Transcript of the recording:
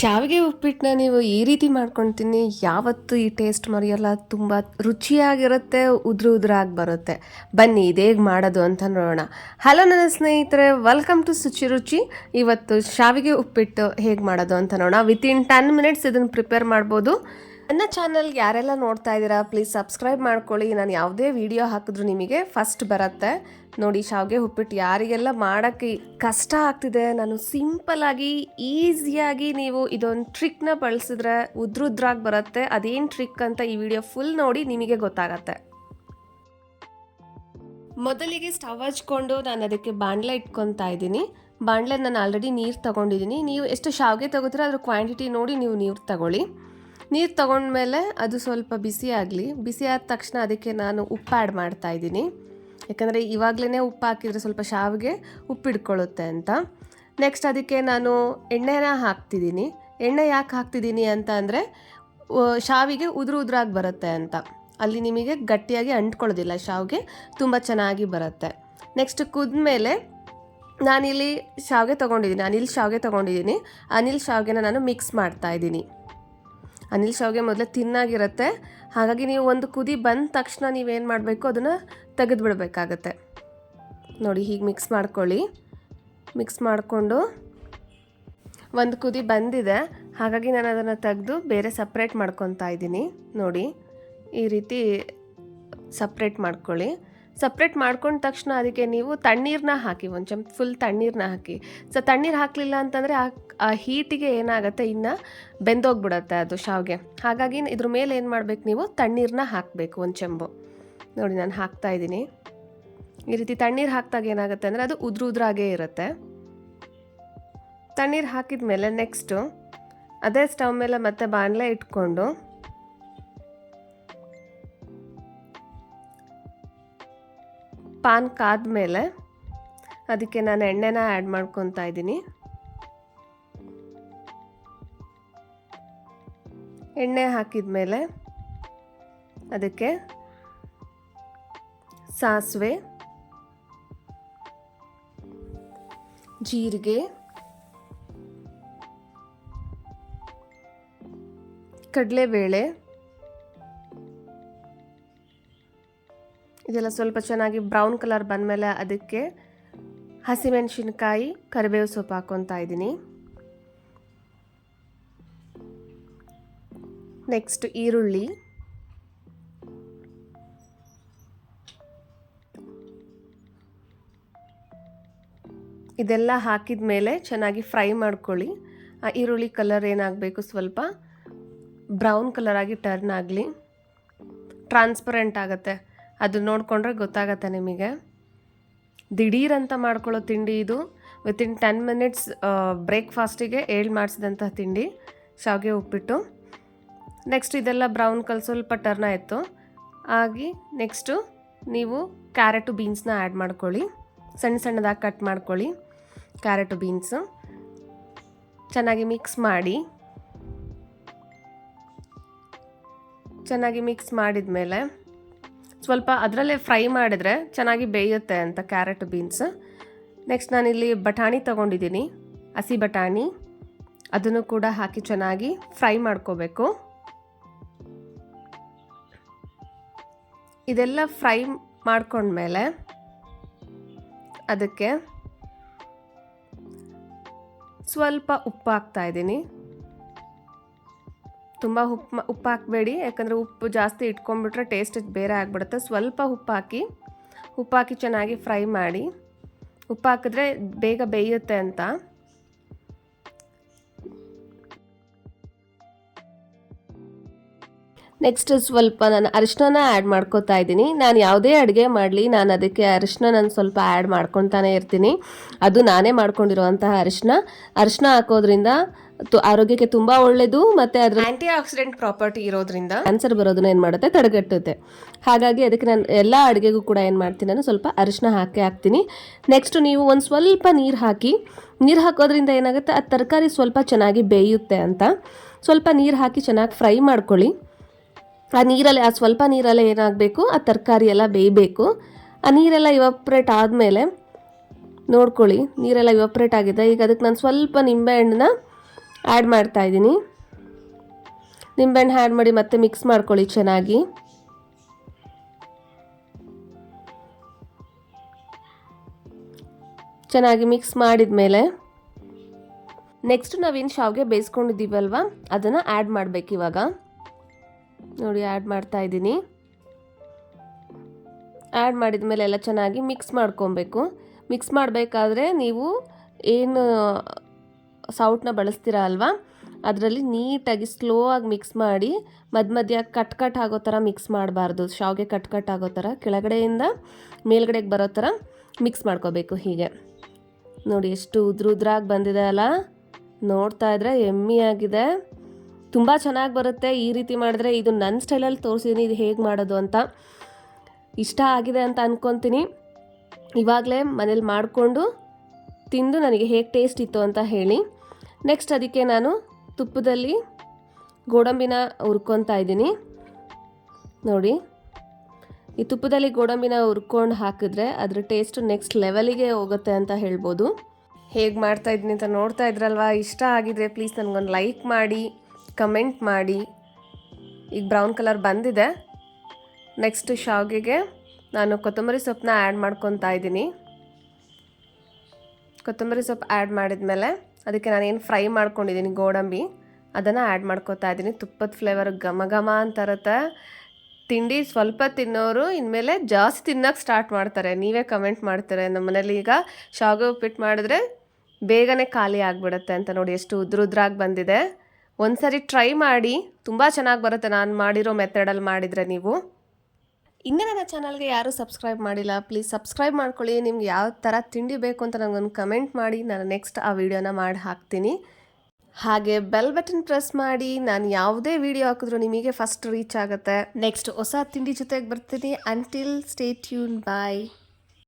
ಶಾವಿಗೆ ಉಪ್ಪಿಟ್ಟನ್ನ ನೀವು ಈ ರೀತಿ ಮಾಡ್ಕೊಳ್ತೀನಿ, ಯಾವತ್ತು ಈ ಟೇಸ್ಟ್ ಮರೆಯಲ್ಲ, ತುಂಬ ರುಚಿಯಾಗಿರುತ್ತೆ, ಉದುರು ಉದುರಾಗಿ ಬರುತ್ತೆ. ಬನ್ನಿ ಇದೇಗೆ ಮಾಡೋದು ಅಂತ ನೋಡೋಣ. ಹಲೋ ನನ್ನ ಸ್ನೇಹಿತರೆ ವೆಲ್ಕಮ್ ಟು ಸುಚಿ ರುಚಿ ಇವತ್ತು ಶಾವಿಗೆ ಉಪ್ಪಿಟ್ಟು ಹೇಗೆ ಮಾಡೋದು ಅಂತ ನೋಡೋಣ. ವಿತಿನ್ ಟೆನ್ ಮಿನಿಟ್ಸ್ ಇದನ್ನು ಪ್ರಿಪೇರ್ ಮಾಡ್ಬೋದು. ನನ್ನ ಚಾನಲ್ಗೆ ಯಾರೆಲ್ಲ ನೋಡ್ತಾ ಇದ್ದೀರಾ ಪ್ಲೀಸ್ ಸಬ್ಸ್ಕ್ರೈಬ್ ಮಾಡ್ಕೊಳ್ಳಿ. ನಾನು ಯಾವುದೇ ವಿಡಿಯೋ ಹಾಕಿದ್ರು ನಿಮಗೆ ಫಸ್ಟ್ ಬರುತ್ತೆ. ನೋಡಿ, ಶಾವಿಗೆ ಉಪ್ಪಿಟ್ಟು ಯಾರಿಗೆಲ್ಲ ಮಾಡೋಕ್ಕೆ ಕಷ್ಟ ಆಗ್ತಿದೆ, ನಾನು ಸಿಂಪಲಾಗಿ ಈಸಿಯಾಗಿ ನೀವು ಇದೊಂದು ಟ್ರಿಕ್ನ ಬಳಸಿದ್ರೆ ಉದ್ರುದ್ರಾಗಿ ಬರುತ್ತೆ. ಅದೇನು ಟ್ರಿಕ್ ಅಂತ ಈ ವಿಡಿಯೋ ಫುಲ್ ನೋಡಿ ನಿಮಗೆ ಗೊತ್ತಾಗತ್ತೆ. ಮೊದಲಿಗೆ ಸ್ಟವ್ ಹಚ್ಕೊಂಡು ನಾನು ಅದಕ್ಕೆ ಬಾಣಲೆ ಇಟ್ಕೊತಾ ಇದ್ದೀನಿ. ಬಾಂಡ್ಲೆ ನಾನು ಆಲ್ರೆಡಿ ನೀರು ತಗೊಂಡಿದ್ದೀನಿ. ನೀವು ಎಷ್ಟು ಶಾವಿಗೆ ತಗೋತೀರ ಅದ್ರ ಕ್ವಾಂಟಿಟಿ ನೋಡಿ ನೀವು ನೀರು ತಗೊಳ್ಳಿ. ನೀರು ತಗೊಂಡ್ಮೇಲೆ ಅದು ಸ್ವಲ್ಪ ಬಿಸಿ ಆಗಲಿ. ಬಿಸಿ ಆದ ತಕ್ಷಣ ಅದಕ್ಕೆ ನಾನು ಉಪ್ಪು ಆ್ಯಡ್ ಮಾಡ್ತಾ ಇದ್ದೀನಿ. ಯಾಕಂದರೆ ಇವಾಗಲೇ ಉಪ್ಪು ಹಾಕಿದರೆ ಸ್ವಲ್ಪ ಶಾವಿಗೆ ಉಪ್ಪು ಹಿಡ್ಕೊಳ್ಳುತ್ತೆ ಅಂತ. ನೆಕ್ಸ್ಟ್ ಅದಕ್ಕೆ ನಾನು ಎಣ್ಣೆನ ಹಾಕ್ತಿದ್ದೀನಿ. ಎಣ್ಣೆ ಯಾಕೆ ಹಾಕ್ತಿದ್ದೀನಿ ಅಂತ ಅಂದರೆ ಶಾವಿಗೆ ಉದುರು ಉದುರಾಗಿ ಬರುತ್ತೆ ಅಂತ. ಅಲ್ಲಿ ನಿಮಗೆ ಗಟ್ಟಿಯಾಗಿ ಅಂಟ್ಕೊಳ್ಳೋದಿಲ್ಲ, ಶಾವಿಗೆ ತುಂಬ ಚೆನ್ನಾಗಿ ಬರುತ್ತೆ. ನೆಕ್ಸ್ಟ್ ಕುದ್ಮೇಲೆ ನಾನಿಲ್ಲಿ ಶಾವಿಗೆ ತೊಗೊಂಡಿದ್ದೀನಿ. ಅನಿಲ್ ಶಾವಿಗೆ ತೊಗೊಂಡಿದ್ದೀನಿ. ಅನಿಲ್ ಶಾವಿಗೆನ ನಾನು ಮಿಕ್ಸ್ ಮಾಡ್ತಾ ಇದ್ದೀನಿ. ಅನಿಲ್ ಶಾವಿಗೆ ಮೊದಲೇ ತಿನ್ನಾಗಿರುತ್ತೆ. ಹಾಗಾಗಿ ನೀವು ಒಂದು ಕುದಿ ಬಂದ ತಕ್ಷಣ ನೀವೇನು ಮಾಡಬೇಕು, ಅದನ್ನು ತೆಗೆದು ಬಿಡಬೇಕಾಗತ್ತೆ ನೋಡಿ, ಹೀಗೆ ಮಿಕ್ಸ್ ಮಾಡ್ಕೊಳ್ಳಿ. ಮಿಕ್ಸ್ ಮಾಡಿಕೊಂಡು ಒಂದು ಕುದಿ ಬಂದಿದೆ. ಹಾಗಾಗಿ ನಾನು ಅದನ್ನು ತೆಗೆದು ಬೇರೆ ಸಪ್ರೇಟ್ ಮಾಡ್ಕೊತಾ ಇದ್ದೀನಿ. ನೋಡಿ, ಈ ರೀತಿ ಸಪ್ರೇಟ್ ಮಾಡ್ಕೊಳ್ಳಿ. ಸಪ್ರೇಟ್ ಮಾಡ್ಕೊಂಡ ತಕ್ಷಣ ಅದಕ್ಕೆ ನೀವು ತಣ್ಣೀರನ್ನ ಹಾಕಿ, ಒಂದು ಚಮಚ ಫುಲ್ ತಣ್ಣೀರನ್ನ ಹಾಕಿ. ಸೊ ತಣ್ಣೀರು ಹಾಕಲಿಲ್ಲ ಅಂತಂದರೆ ಆ ಹೀಟಿಗೆ ಏನಾಗುತ್ತೆ? ಇನ್ನು ಬೆಂದೋಗ್ಬಿಡತ್ತೆ ಅದು ಶಾವಿಗೆ. ಹಾಗಾಗಿ ಇದ್ರ ಮೇಲೆ ಏನು ಮಾಡಬೇಕು ನೀವು? ತಣ್ಣೀರನ್ನ ಹಾಕಬೇಕು ಒಂದು ಚೆಂಬು ನೋಡಿ, ನಾನು ಹಾಕ್ತಾ ಇದ್ದೀನಿ. ಈ ರೀತಿ ತಣ್ಣೀರು ಹಾಕಿದಾಗ ಏನಾಗುತ್ತೆ ಅಂದರೆ ಅದು ಉದ್ರ ಉದ್ರಾಗೇ ಇರುತ್ತೆ. ತಣ್ಣೀರು ಹಾಕಿದ ಮೇಲೆ ನೆಕ್ಸ್ಟು ಅದೇ ಸ್ಟವ್ ಮೇಲೆ ಮತ್ತೆ ಬಾಣಲೆ ಇಟ್ಕೊಂಡು ಪಾನ್ ಕಾದ್ಮೇಲೆ ಅದಕ್ಕೆ ನಾನು ಎಣ್ಣೆನ ಆ್ಯಡ್ ಮಾಡ್ಕೊತಾ ಇದ್ದೀನಿ. ಎಣ್ಣೆ ಹಾಕಿದ ಮೇಲೆ ಅದಕ್ಕೆ ಸಾಸಿವೆ, ಜೀರಿಗೆ, ಕಡಲೆಬೇಳೆ ಇದೆಲ್ಲ ಸ್ವಲ್ಪ ಚೆನ್ನಾಗಿ ಬ್ರೌನ್ ಕಲರ್ ಬಂದಮೇಲೆ ಅದಕ್ಕೆ ಹಸಿಮೆಣಸಿನ್ಕಾಯಿ, ಕರಿಬೇವು ಸೊಪ್ಪು ಹಾಕ್ಕೊತಾ ಇದ್ದೀನಿ. ನೆಕ್ಸ್ಟ್ ಈರುಳ್ಳಿ. ಇದೆಲ್ಲ ಹಾಕಿದ ಮೇಲೆ ಚೆನ್ನಾಗಿ ಫ್ರೈ ಮಾಡ್ಕೊಳ್ಳಿ. ಆ ಈರುಳ್ಳಿ ಕಲರ್ ಏನಾಗಬೇಕು ಸ್ವಲ್ಪ ಬ್ರೌನ್ ಕಲರ್ ಆಗಿ ಟರ್ನ್ ಆಗಲಿ. ಟ್ರಾನ್ಸ್ಪರೆಂಟ್ ಆಗುತ್ತೆ. ಅದು ನೋಡಿಕೊಂಡ್ರೆ ಗೊತ್ತಾಗತ್ತೆ ನಿಮಗೆ. ದಿಢೀರಂತ ಮಾಡ್ಕೊಳ್ಳೋ ತಿಂಡಿ ಇದು. ವಿತಿನ್ ಟೆನ್ ಮಿನಿಟ್ಸ್ ಬ್ರೇಕ್ಫಾಸ್ಟಿಗೆ ಏಳು ಮಾಡಿಸಿದಂಥ ತಿಂಡಿ. ಶಾವಿಗೆ ಉಪ್ಪಿಟ್ಟು. ನೆಕ್ಸ್ಟ್ ಇದೆಲ್ಲ ಬ್ರೌನ್ ಕಲ್ ಸ್ವಲ್ಪ ಟರ್ನ್ ಆಯಿತು. ಆಗಿ ನೆಕ್ಸ್ಟು ನೀವು ಕ್ಯಾರೆಟು ಬೀನ್ಸ್ನ ಆ್ಯಡ್ ಮಾಡ್ಕೊಳ್ಳಿ. ಸಣ್ಣ ಸಣ್ಣದಾಗಿ ಕಟ್ ಮಾಡ್ಕೊಳ್ಳಿ. ಕ್ಯಾರೆಟು ಬೀನ್ಸು ಚೆನ್ನಾಗಿ ಮಿಕ್ಸ್ ಮಾಡಿ. ಚೆನ್ನಾಗಿ ಮಿಕ್ಸ್ ಮಾಡಿದ ಮೇಲೆ ಸ್ವಲ್ಪ ಅದರಲ್ಲೇ ಫ್ರೈ ಮಾಡಿದ್ರೆ ಚೆನ್ನಾಗಿ ಬೇಯುತ್ತೆ ಅಂತ ಕ್ಯಾರೆಟ್ ಬೀನ್ಸ್. ನೆಕ್ಸ್ಟ್ ನಾನಿಲ್ಲಿ ಬಟಾಣಿ ತೊಗೊಂಡಿದ್ದೀನಿ. ಹಸಿ ಬಟಾಣಿ. ಅದನ್ನು ಕೂಡ ಹಾಕಿ ಚೆನ್ನಾಗಿ ಫ್ರೈ ಮಾಡ್ಕೋಬೇಕು. ಇದೆಲ್ಲ ಫ್ರೈ ಮಾಡ್ಕೊಂಡ್ಮೇಲೆ ಅದಕ್ಕೆ ಸ್ವಲ್ಪ ಉಪ್ಪು ಹಾಕ್ತಾ ಇದ್ದೀನಿ. ತುಂಬ ಉಪ್ಪು ಉಪ್ಪು ಹಾಕಬೇಡಿ. ಯಾಕಂದರೆ ಉಪ್ಪು ಜಾಸ್ತಿ ಇಟ್ಕೊಂಡ್ಬಿಟ್ರೆ ಟೇಸ್ಟ್ ಬೇರೆ ಆಗಿಬಿಡುತ್ತೆ. ಸ್ವಲ್ಪ ಉಪ್ಪು ಹಾಕಿ ಉಪ್ಪು ಹಾಕಿ ಚೆನ್ನಾಗಿ ಫ್ರೈ ಮಾಡಿ, ಉಪ್ಪು ಹಾಕಿದ್ರೆ ಬೇಗ ಬೇಯುತ್ತೆ ಅಂತ. ನೆಕ್ಸ್ಟ್ ಸ್ವಲ್ಪ ನಾನು ಅರಿಶಿನ ಆ್ಯಡ್ ಮಾಡ್ಕೋತಾ ಇದ್ದೀನಿ. ನಾನು ಯಾವುದೇ ಅಡುಗೆ ಮಾಡಲಿ, ನಾನು ಅದಕ್ಕೆ ಅರಿಶಿನ ನಾನು ಸ್ವಲ್ಪ ಆ್ಯಡ್ ಮಾಡ್ಕೊತಾನೆ ಇರ್ತೀನಿ. ಅದು ನಾನೇ ಮಾಡ್ಕೊಂಡಿರುವಂತಹ ಅರಿಶಿನ ಅರಿಶಿನ ಹಾಕೋದ್ರಿಂದ ಆರೋಗ್ಯಕ್ಕೆ ತುಂಬಾ ಒಳ್ಳೇದು ಮತ್ತೆ ಅದ್ರ ಆಂಟಿ ಆಕ್ಸಿಡೆಂಟ್ ಪ್ರಾಪರ್ಟಿ ಇರೋದ್ರಿಂದ ಕ್ಯಾನ್ಸರ್ ಬರೋದನ್ನ ಏನು ಮಾಡುತ್ತೆ? ತಡೆಗಟ್ಟುತ್ತೆ. ಹಾಗಾಗಿ ಅದಕ್ಕೆ ನಾನು ಎಲ್ಲ ಅಡುಗೆಗೂ ಕೂಡ ಏನು ಮಾಡ್ತೀನಿ ನಾನು ಸ್ವಲ್ಪ ಅರಿಶಿನ ಹಾಕಿ ಹಾಕ್ತೀನಿ. ನೆಕ್ಸ್ಟ್ ನೀವು ಒಂದು ಸ್ವಲ್ಪ ನೀರು ಹಾಕಿ ನೀರು ಹಾಕೋದ್ರಿಂದ ಏನಾಗುತ್ತೆ? ಆ ತರಕಾರಿ ಸ್ವಲ್ಪ ಚೆನ್ನಾಗಿ ಬೇಯುತ್ತೆ ಅಂತ. ಸ್ವಲ್ಪ ನೀರು ಹಾಕಿ ಚೆನ್ನಾಗಿ ಫ್ರೈ ಮಾಡ್ಕೊಳ್ಳಿ. ಆ ನೀರಲ್ಲಿ ಆ ಸ್ವಲ್ಪ ನೀರಲ್ಲೇ ಏನಾಗಬೇಕು? ಆ ತರಕಾರಿ ಎಲ್ಲ ಬೇಯಬೇಕು. ಆ ನೀರೆಲ್ಲ ಇವಾಪ್ರೇಟ್ ಆದಮೇಲೆ ನೋಡ್ಕೊಳ್ಳಿ. ನೀರೆಲ್ಲ ಇವಾಪ್ರೇಟ್ ಆಗಿದೆ. ಈಗ ಅದಕ್ಕೆ ನಾನು ಸ್ವಲ್ಪ ನಿಂಬೆಹಣ್ಣನ್ನ ಆ್ಯಡ್ ಮಾಡ್ತಾ ಇದ್ದೀನಿ. ನಿಂಬೆಹಣ್ಣು ಆ್ಯಡ್ ಮಾಡಿ ಮತ್ತೆ ಮಿಕ್ಸ್ ಮಾಡ್ಕೊಳ್ಳಿ ಚೆನ್ನಾಗಿ. ಚೆನ್ನಾಗಿ ಮಿಕ್ಸ್ ಮಾಡಿದ ಮೇಲೆ ನೆಕ್ಸ್ಟ್ ನಾವೇನು ಶಾವಿಗೆ ಬೇಯಿಸ್ಕೊಂಡಿದ್ದೀವಲ್ವ? ಅದನ್ನು ಆ್ಯಡ್ ಮಾಡಬೇಕು ಇವಾಗ. ನೋಡಿ ಆ್ಯಡ್ ಮಾಡ್ತಾ ಇದ್ದೀನಿ. ಆ್ಯಡ್ ಮಾಡಿದ ಮೇಲೆ ಎಲ್ಲ ಚೆನ್ನಾಗಿ ಮಿಕ್ಸ್ ಮಾಡ್ಕೊಬೇಕು. ಮಿಕ್ಸ್ ಮಾಡಬೇಕಾದ್ರೆ ನೀವು ಏನು ಸೌಟ್ನ ಬಳಸ್ತೀರ ಅಲ್ವಾ? ಅದರಲ್ಲಿ ನೀಟಾಗಿ ಸ್ಲೋ ಆಗಿ ಮಿಕ್ಸ್ ಮಾಡಿ ಮಧ್ಯ ಮಧ್ಯ ಕಟ್ ಕಟ್ ಆಗೋ ಥರ ಮಿಕ್ಸ್ ಮಾಡಬಾರ್ದು. ಶಾವಿಗೆ ಕಟ್ ಕಟ್ ಆಗೋ ಥರ. ಕೆಳಗಡೆಯಿಂದ ಮೇಲ್ಗಡೆಗೆ ಬರೋ ಥರ ಮಿಕ್ಸ್ ಮಾಡ್ಕೋಬೇಕು ಹೀಗೆ. ನೋಡಿ ಎಷ್ಟು ಉದ್ರ ಉದ್ರಾಗಿ ಬಂದಿದೆ ಅಲ್ಲ? ನೋಡ್ತಾ ಇದ್ರೆ ಎಮ್ಮಿ ಆಗಿದೆ. ತುಂಬ ಚೆನ್ನಾಗಿ ಬರುತ್ತೆ. ಈ ರೀತಿ ಮಾಡಿದ್ರೆ ಇದು ನನ್ನ ಸ್ಟೈಲಲ್ಲಿ ತೋರಿಸಿದ್ದೀನಿ ಇದು ಹೇಗೆ ಮಾಡೋದು ಅಂತ. ಇಷ್ಟ ಆಗಿದೆ ಅಂತ ಅಂದ್ಕೊತೀನಿ ಇವಾಗಲೇ ಮನೇಲಿ ಮಾಡಿಕೊಂಡು ತಿಂದು ನನಗೆ ಹೇಗೆ ಟೇಸ್ಟ್ ಇತ್ತು ಅಂತ ಹೇಳಿ. ನೆಕ್ಸ್ಟ್ ಅದಕ್ಕೆ ನಾನು ತುಪ್ಪದಲ್ಲಿ ಗೋಡಂಬಿನ ಹುರ್ಕೊತಾ ಇದ್ದೀನಿ. ನೋಡಿ, ಈ ತುಪ್ಪದಲ್ಲಿ ಗೋಡಂಬಿನ ಹುರ್ಕೊಂಡು ಹಾಕಿದ್ರೆ ಅದರ ಟೇಸ್ಟು ನೆಕ್ಸ್ಟ್ ಲೆವೆಲಿಗೆ ಹೋಗುತ್ತೆ ಅಂತ ಹೇಳ್ಬೋದು. ಹೇಗೆ ಮಾಡ್ತಾ ಇದ್ದೀನಿ ಅಂತ ನೋಡ್ತಾ ಇದ್ರಲ್ವಾ? ಇಷ್ಟ ಆಗಿದ್ರೆ ಪ್ಲೀಸ್ ನನಗೊಂದು ಲೈಕ್ ಮಾಡಿ ಕಮೆಂಟ್ ಮಾಡಿ. ಈಗ ಬ್ರೌನ್ ಕಲರ್ ಬಂದಿದೆ. ನೆಕ್ಸ್ಟ್ ಶಾವಿಗೆಗೆ ನಾನು ಕೊತ್ತಂಬರಿ ಸೊಪ್ಪನ್ನ ಆ್ಯಡ್ ಮಾಡ್ಕೊತಾ ಇದ್ದೀನಿ. ಕೊತ್ತಂಬರಿ ಸೊಪ್ಪು ಆ್ಯಡ್ ಮಾಡಿದ್ಮೇಲೆ ಅದಕ್ಕೆ ನಾನೇನು ಫ್ರೈ ಮಾಡ್ಕೊಂಡಿದ್ದೀನಿ ಗೋಡಂಬಿ. ಅದನ್ನು ಆ್ಯಡ್ ಮಾಡ್ಕೊತಾ ಇದ್ದೀನಿ. ತುಪ್ಪದ ಫ್ಲೇವರ್ ಘಮ ಘಮ ಅಂತ ಇರುತ್ತೆ ತಿಂಡಿ ಸ್ವಲ್ಪ ತಿನ್ನೋರು ಇನ್ಮೇಲೆ ಜಾಸ್ತಿ ತಿನ್ನೋಕೆ ಸ್ಟಾರ್ಟ್ ಮಾಡ್ತಾರೆ. ನೀವೇ ಕಮೆಂಟ್ ಮಾಡ್ತಾರೆ. ನಮ್ಮ ಮನೇಲಿ ಈಗ ಶಾವಿಗೆ ಉಪ್ಪಿಟ್ಟು ಮಾಡಿದ್ರೆ ಬೇಗನೆ ಖಾಲಿ ಆಗಿಬಿಡುತ್ತೆ ಅಂತ ನೋಡಿ ಎಷ್ಟು ಉದ್ರ ಉದ್ರಾಗಿ ಬಂದಿದೆ. ಒಂದು ಸರಿ ಟ್ರೈ ಮಾಡಿ. ತುಂಬ ಚೆನ್ನಾಗಿ ಬರುತ್ತೆ. ನಾನು ಮಾಡಿರೋ ಮೆಥಡಲ್ಲಿ ಮಾಡಿದರೆ ನೀವು. ಇನ್ನೂ ನನ್ನ ಚಾನಲ್ಗೆ ಯಾರೂ ಸಬ್ಸ್ಕ್ರೈಬ್ ಮಾಡಿಲ್ಲ, ಪ್ಲೀಸ್ ಸಬ್ಸ್ಕ್ರೈಬ್ ಮಾಡ್ಕೊಳ್ಳಿ. ನಿಮ್ಗೆ ಯಾವ ಥರ ತಿಂಡಿ ಬೇಕು ಅಂತ ನನಗೊಂದು ಕಮೆಂಟ್ ಮಾಡಿ, ನಾನು ನೆಕ್ಸ್ಟ್ ಆ ವಿಡಿಯೋನ ಮಾಡಿ ಹಾಕ್ತೀನಿ. ಹಾಗೆ ಬೆಲ್ ಬಟನ್ ಪ್ರೆಸ್ ಮಾಡಿ, ನಾನು ಯಾವುದೇ ವಿಡಿಯೋ ಹಾಕಿದ್ರು ನಿಮಗೆ ಫಸ್ಟ್ ರೀಚ್ ಆಗುತ್ತೆ. ನೆಕ್ಸ್ಟ್ ಹೊಸ ತಿಂಡಿ ಜೊತೆಗೆ ಬರ್ತೀನಿ. ಅಂಟಿಲ್ ಸ್ಟೇ ಟ್ಯೂನ್ ಬಾಯ್